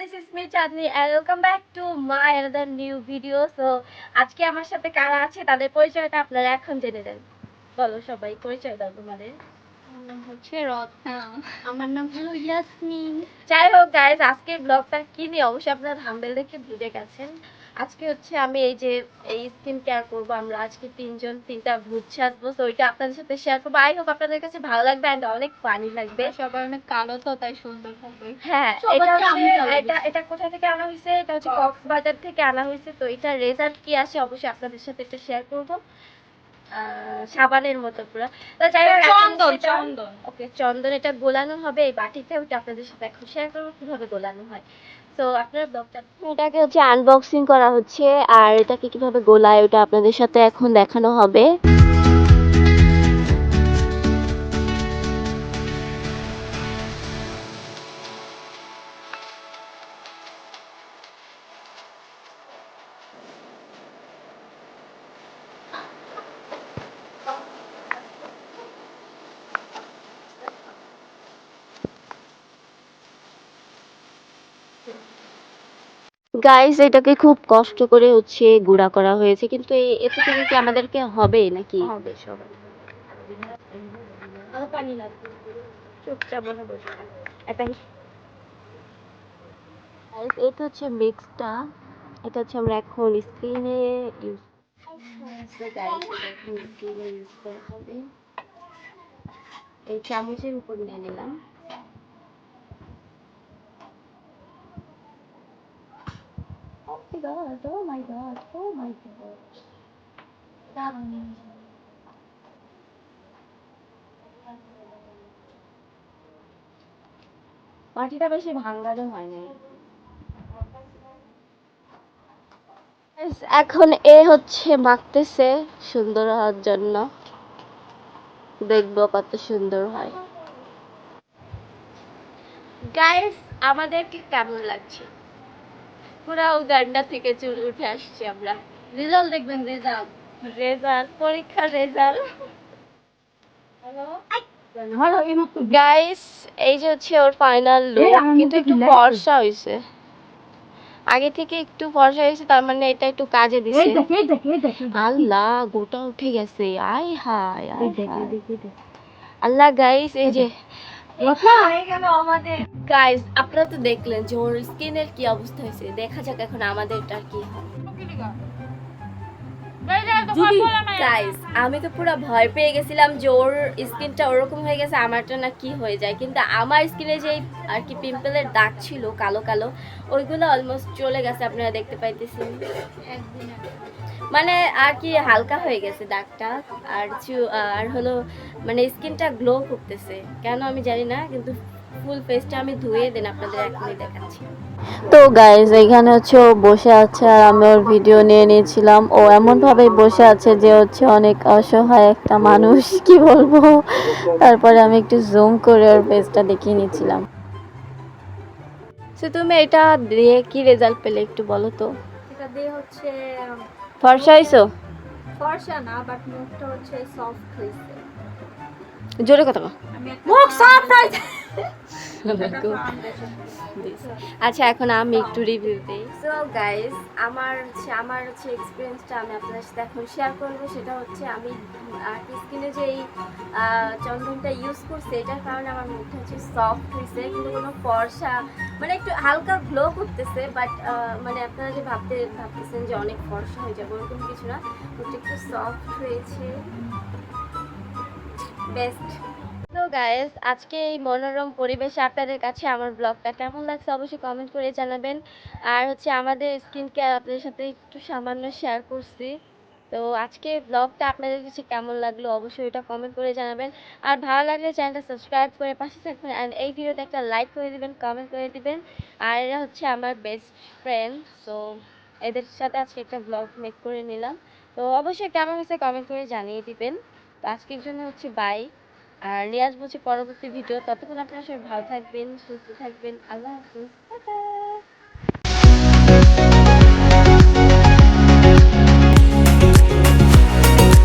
this is me Chandni welcome back to my another new video. So আজকে আমার সাথে কারা আছে? তাদের পরিচয়টা আপনারা এখন জেনে নেন। বলো সবাই পরিচয় দাও তোমাদের। আমার নাম হচ্ছে রত্না। আমার নাম হলো ইয়াসমিন। যাই হোক গাইজ আজকের ব্লগটা কি নিয়ে? অবশ্যই আপনারা থাম্বেল দেখে বুঝে গেছেন। আজকে হচ্ছে আমি এই যে এই স্কিন কেয়ার করব আমরা আজকে তিনজন তিনটা ভূত সাজবো তো ওইটা আপনাদের সাথে শেয়ার করব। আই হোপ আপনাদের কাছে ভালো লাগবে অ্যান্ড অনেক ফানি লাগবে। সবাই অনেক কালো তো তাই সুন্দর হবে। হ্যাঁ এটা এটা এটা কোথা থেকে আনা হয়েছে? এটা হচ্ছে কক্সবাজার থেকে আনা হয়েছে তো এটা রেজাল্ট কি আসে অবশ্যই আপনাদের সাথে এটা শেয়ার করব। সাবানের মতো পুরো। তো যাই হোক চন্দন চন্দন। ওকে চন্দন এটা গোলানো হবে এই বাটিতে ওটা আপনাদের সাথে এখন শেয়ার করব কীভাবে গোলানো হয়। তো আপনার ব্লগটা এটাকে হচ্ছে আনবক্সিং করা হচ্ছে, আর এটাকে কীভাবে গোলায়, ওটা আপনাদের সাথে এখন দেখানো হবে। গাইস এটাকে খুব কষ্ট করে হচ্ছে গুঁড়া করা হয়েছে কিন্তু এই- এতে থেকে কি আমাদেরকে হবে নাকি? হবে সবাই। আর পানি লাগবে। চুপচাপ বসে। এটা হচ্ছে মিক্সটা এটা হচ্ছে আমরা এখন স্ক্রিনে ইউজ এই চামচের উপর নিয়ে নিলাম। My god, oh my god, oh my god. দারুণ। মাটিটা বেশি ভাঙ্গারও হয় এখন এ হচ্ছে মাখতেছে সুন্দর হওয়ার জন্য দেখব কত সুন্দর হয় গাইস আমাদেরকে কেমন লাগছে পুরা উগান্ডা থেকে চুল উঠে আসছে আমরা। রেজাল্ট দেখবেন রেজাল্ট রেজাল্ট পরীক্ষার রেজাল্ট এই গাইস এই যে হচ্ছে ওর ফাইনাল লুক কিন্তু একটু ফর্সা হয়েছে আগে থেকে একটু ফর্সা হয়েছে তার মানে এটা একটু কাজে দিছে। এই দেখ এই দেখ এই দেখ। আল্লাহ গোটা উঠে গেছে। আয় হায় আল্লাহ গাইস এই যে হয়ে আপনারা তো দেখলেন যে ওর স্কিনের কি অবস্থা হয়েছে। দেখা যাক এখন আমাদেরটা কি হয়। গাইস আমি তো পুরো ভয় পেয়ে গেছিলাম যে ওর স্কিনটা ওরকম হয়ে গেছে আমারটা না কি হয়ে যায়। কিন্তু আমার স্কিনে যে আর কি পিম্পলের দাগ ছিল কালো কালো ওইগুলো অলমোস্ট চলে গেছে আপনারা দেখতে পাইতেছেন। মানে আর কি হালকা হয়ে গেছে দাগটা আর আর হলো মানে স্কিনটা গ্লো করতেছে। কেন আমি জানি না কিন্তু ফুল ফেসটা আমি ধুয়ে দেন আপনাদের এখনই দেখাচ্ছি। তো গাইজ এখানে হচ্ছে ও বসে আছে আর আমি ওর ভিডিও নিয়ে নিয়েছিলাম। ও এমন ভাবে বসে আছে যে হচ্ছে অনেক অসহায় একটা মানুষ কি বলব? তারপরে আমি একটু জুম করে ওর ফেসটা দেখিয়ে নিয়েছিলাম। তো তুমি এটা দিয়ে কি রেজাল্ট পেলে একটু বলো তো? এটা দিয়ে হচ্ছে ফর্সা ফর্সা না বাট মুখটা হচ্ছে সফট হয়েছে জোরে কথা মুখ হয়েছে আচ্ছা এখন আমি একটু রিভিউ দিই। সো গাইস আমার হচ্ছে আমার হচ্ছে এক্সপিরিয়েন্সটা আমি আপনাদের সাথে এখন শেয়ার করব। সেটা হচ্ছে আমি স্কিনে যে এই চন্দনটা ইউজ করছি এটার কারণে আমার মুখটা হচ্ছে সফট হয়েছে কিন্তু কোনো ফর্সা মানে একটু হালকা গ্লো করতেছে বাট মানে আপনারা যে ভাবতে ভাবতেছেন যে অনেক ফর্সা হয়ে যাবে ওরকম কিছু না। মুখটা একটু সফট হয়েছে। বেস্ট তো গাইস আজকে এই মনোরম পরিবেশে আপনাদের কাছে আমার ব্লগটা কেমন লাগছে অবশ্যই কমেন্ট করে জানাবেন। আর হচ্ছে আমাদের স্কিন কেয়ার আপনাদের সাথে একটু সামান্য শেয়ার করছি। তো আজকে ব্লগটা আপনাদের কাছে কেমন লাগল অবশ্যই এটা কমেন্ট করে জানাবেন। আর ভালো লাগলে চ্যানেলটা সাবস্ক্রাইব করে পাশে থাকবেন আর এই ভিডিওতে একটা লাইক করে দিবেন কমেন্ট করে দিবেন। আর এরা হচ্ছে আমার বেস্ট ফ্রেন্ড সো এদের সাথে আজকে একটা ব্লগ মেক করে নিলাম। তো অবশ্যই কেমন হয়েছে কমেন্ট করে জানিয়ে দিবেন। তো আজকের জন্য হচ্ছে বাই আর নিয়ে আসব হচ্ছে পরবর্তী ভিডিও ততক্ষণ আপনারা সবাই ভালো থাকবেন, সুস্থ থাকবেন। আল্লাহ হাফিজ।